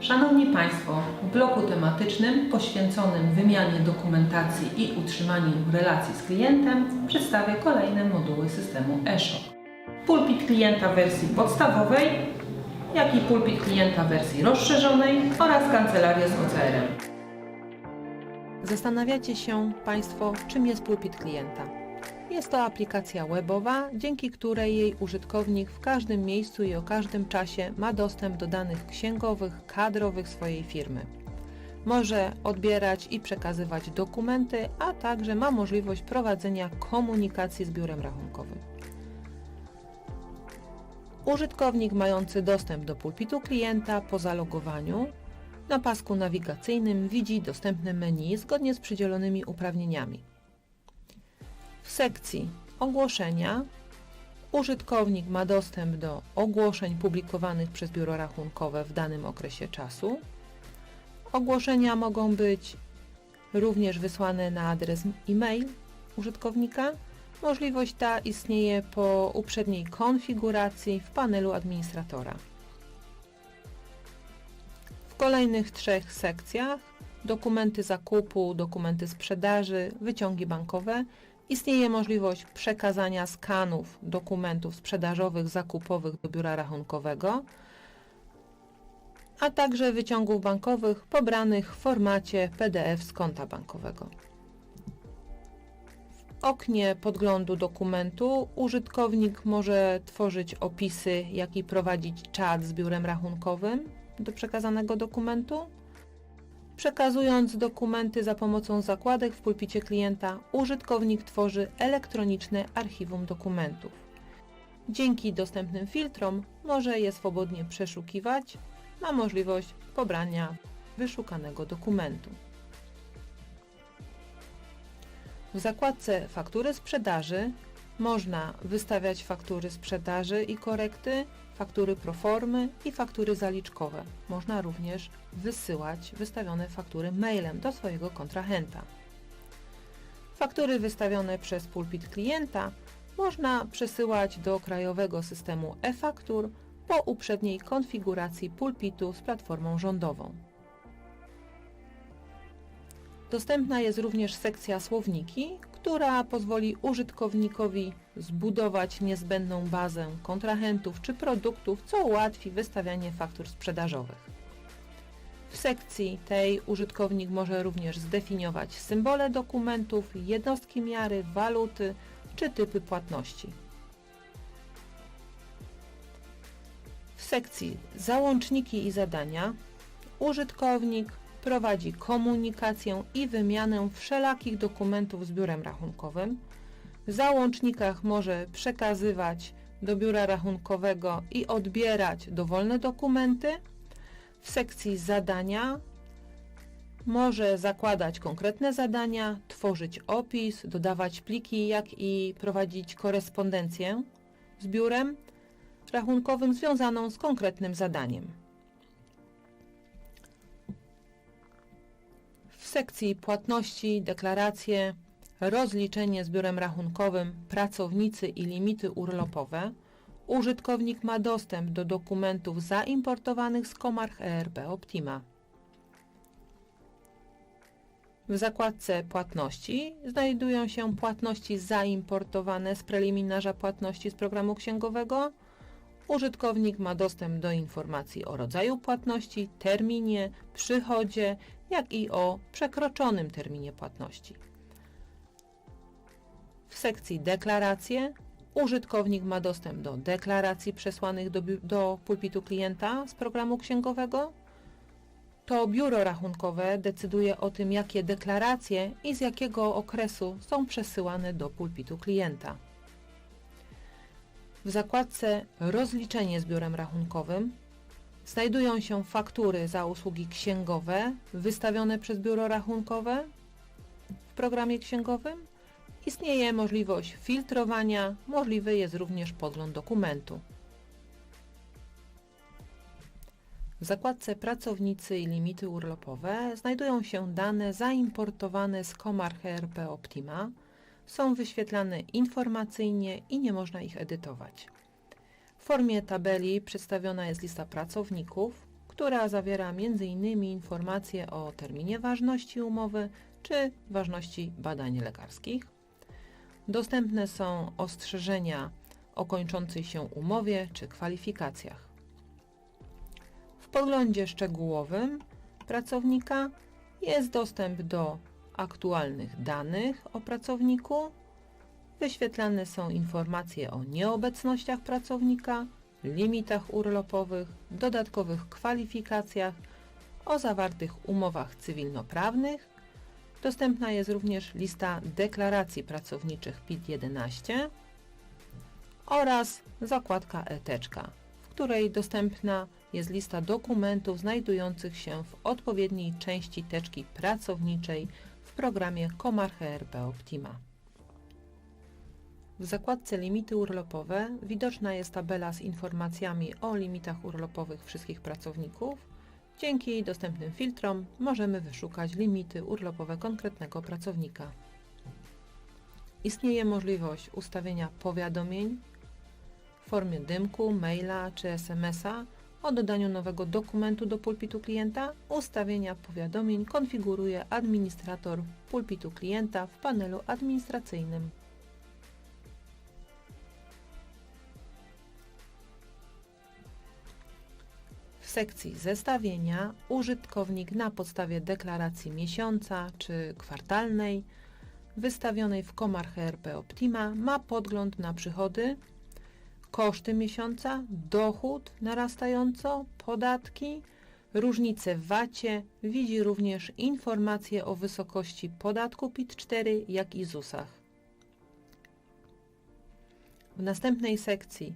Szanowni Państwo, w bloku tematycznym poświęconym wymianie dokumentacji i utrzymaniu relacji z klientem przedstawię kolejne moduły systemu eShop. Pulpit klienta wersji podstawowej, jak i pulpit klienta wersji rozszerzonej oraz kancelaria z OCR-em. Zastanawiacie się Państwo, czym jest pulpit klienta. Jest to aplikacja webowa, dzięki której jej użytkownik w każdym miejscu i o każdym czasie ma dostęp do danych księgowych, kadrowych swojej firmy. Może odbierać i przekazywać dokumenty, a także ma możliwość prowadzenia komunikacji z biurem rachunkowym. Użytkownik mający dostęp do pulpitu klienta po zalogowaniu na pasku nawigacyjnym widzi dostępne menu zgodnie z przydzielonymi uprawnieniami. W sekcji ogłoszenia użytkownik ma dostęp do ogłoszeń publikowanych przez biuro rachunkowe w danym okresie czasu. Ogłoszenia mogą być również wysłane na adres e-mail użytkownika. Możliwość ta istnieje po uprzedniej konfiguracji w panelu administratora. W kolejnych trzech sekcjach dokumenty zakupu, dokumenty sprzedaży, wyciągi bankowe istnieje możliwość przekazania skanów dokumentów sprzedażowych, zakupowych do biura rachunkowego, a także wyciągów bankowych pobranych w formacie PDF z konta bankowego. W oknie podglądu dokumentu użytkownik może tworzyć opisy, jak i prowadzić czat z biurem rachunkowym do przekazanego dokumentu. Przekazując dokumenty za pomocą zakładek w pulpicie klienta, użytkownik tworzy elektroniczne archiwum dokumentów. Dzięki dostępnym filtrom może je swobodnie przeszukiwać, ma możliwość pobrania wyszukanego dokumentu. W zakładce Faktury sprzedaży można wystawiać faktury sprzedaży i korekty, faktury proformy i faktury zaliczkowe. Można również wysyłać wystawione faktury mailem do swojego kontrahenta. Faktury wystawione przez pulpit klienta można przesyłać do krajowego systemu e-faktur po uprzedniej konfiguracji pulpitu z platformą rządową. Dostępna jest również sekcja słowniki, która pozwoli użytkownikowi zbudować niezbędną bazę kontrahentów czy produktów, co ułatwi wystawianie faktur sprzedażowych. W sekcji tej użytkownik może również zdefiniować symbole dokumentów, jednostki miary, waluty czy typy płatności. W sekcji Załączniki i zadania użytkownik prowadzi komunikację i wymianę wszelakich dokumentów z biurem rachunkowym. W załącznikach może przekazywać do biura rachunkowego i odbierać dowolne dokumenty. W sekcji zadania może zakładać konkretne zadania, tworzyć opis, dodawać pliki, jak i prowadzić korespondencję z biurem rachunkowym związaną z konkretnym zadaniem. W sekcji płatności, deklaracje, rozliczenie z biurem rachunkowym, pracownicy i limity urlopowe użytkownik ma dostęp do dokumentów zaimportowanych z Comarch ERP Optima. W zakładce płatności znajdują się płatności zaimportowane z preliminarza płatności z programu księgowego. Użytkownik ma dostęp do informacji o rodzaju płatności, terminie, przychodzie, jak i o przekroczonym terminie płatności. W sekcji Deklaracje użytkownik ma dostęp do deklaracji przesłanych do, do pulpitu klienta z programu księgowego. To biuro rachunkowe decyduje o tym, jakie deklaracje i z jakiego okresu są przesyłane do pulpitu klienta. W zakładce Rozliczenie z biurem rachunkowym znajdują się faktury za usługi księgowe wystawione przez biuro rachunkowe w programie księgowym. Istnieje możliwość filtrowania, możliwy jest również podgląd dokumentu. W zakładce Pracownicy i limity urlopowe znajdują się dane zaimportowane z Comarch ERP Optima. Są wyświetlane informacyjnie i nie można ich edytować. W formie tabeli przedstawiona jest lista pracowników, która zawiera m.in. informacje o terminie ważności umowy czy ważności badań lekarskich. Dostępne są ostrzeżenia o kończącej się umowie czy kwalifikacjach. W podglądzie szczegółowym pracownika jest dostęp do aktualnych danych o pracowniku, wyświetlane są informacje o nieobecnościach pracownika, limitach urlopowych, dodatkowych kwalifikacjach, o zawartych umowach cywilnoprawnych. Dostępna jest również lista deklaracji pracowniczych PIT-11 oraz zakładka e-teczka, w której dostępna jest lista dokumentów znajdujących się w odpowiedniej części teczki pracowniczej w programie Komar HRP Optima. W zakładce Limity urlopowe widoczna jest tabela z informacjami o limitach urlopowych wszystkich pracowników. Dzięki dostępnym filtrom możemy wyszukać limity urlopowe konkretnego pracownika. Istnieje możliwość ustawienia powiadomień w formie dymku, maila czy SMS-a o dodaniu nowego dokumentu do pulpitu klienta. Ustawienia powiadomień konfiguruje administrator pulpitu klienta w panelu administracyjnym. Sekcji zestawienia użytkownik na podstawie deklaracji miesiąca czy kwartalnej wystawionej w Komar HRP Optima ma podgląd na przychody, koszty miesiąca, dochód narastająco, podatki, różnice w VAT-ie, widzi również informacje o wysokości podatku PIT-4, jak i ZUS-ach. W następnej sekcji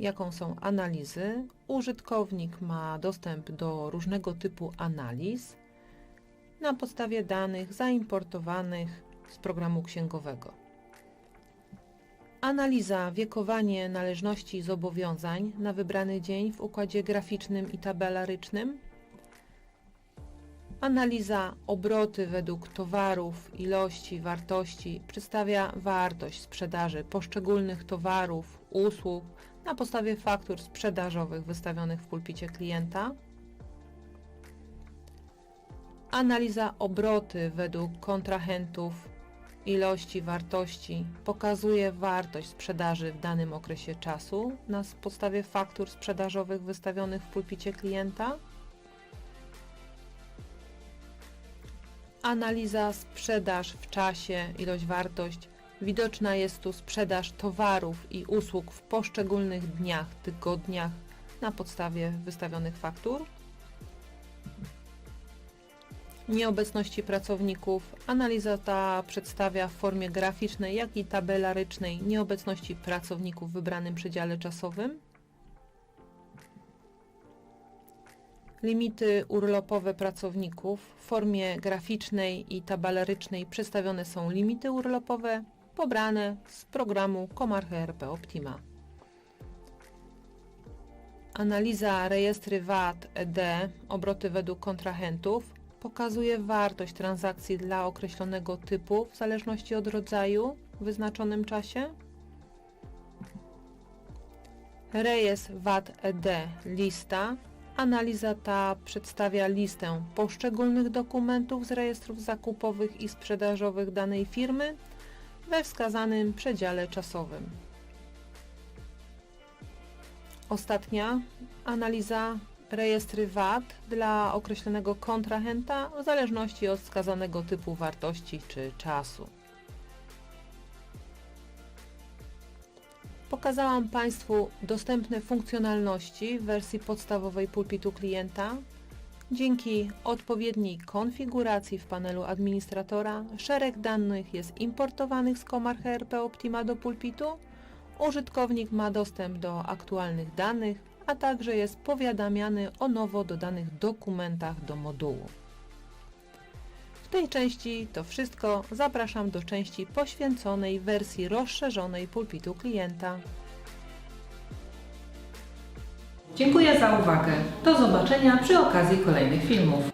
jaką są analizy. Użytkownik ma dostęp do różnego typu analiz na podstawie danych zaimportowanych z programu księgowego. Analiza wiekowanie należności i zobowiązań na wybrany dzień w układzie graficznym i tabelarycznym. Analiza obroty według towarów, ilości, wartości przedstawia wartość sprzedaży poszczególnych towarów, usług na podstawie faktur sprzedażowych wystawionych w pulpicie klienta. Analiza obroty według kontrahentów, ilości, wartości pokazuje wartość sprzedaży w danym okresie czasu na podstawie faktur sprzedażowych wystawionych w pulpicie klienta. Analiza sprzedaż w czasie, ilość, wartość. Widoczna jest tu sprzedaż towarów i usług w poszczególnych dniach, tygodniach na podstawie wystawionych faktur. Nieobecności pracowników. Analiza ta przedstawia w formie graficznej, jak i tabelarycznej nieobecności pracowników w wybranym przedziale czasowym. Limity urlopowe pracowników. W formie graficznej i tabelarycznej przedstawione są limity urlopowe pobrane z programu Komar HRP Optima. Analiza rejestry VAT ED, obroty według kontrahentów, pokazuje wartość transakcji dla określonego typu w zależności od rodzaju w wyznaczonym czasie. Rejestr VAT ED lista. Analiza ta przedstawia listę poszczególnych dokumentów z rejestrów zakupowych i sprzedażowych danej firmy we wskazanym przedziale czasowym. Ostatnia analiza rejestry VAT dla określonego kontrahenta w zależności od wskazanego typu wartości czy czasu. Pokazałam Państwu dostępne funkcjonalności w wersji podstawowej pulpitu klienta. Dzięki odpowiedniej konfiguracji w panelu administratora szereg danych jest importowanych z Komar HRP Optima do pulpitu. Użytkownik ma dostęp do aktualnych danych, a także jest powiadamiany o nowo dodanych dokumentach do modułu. W tej części to wszystko. Zapraszam do części poświęconej wersji rozszerzonej pulpitu klienta. Dziękuję za uwagę. Do zobaczenia przy okazji kolejnych filmów.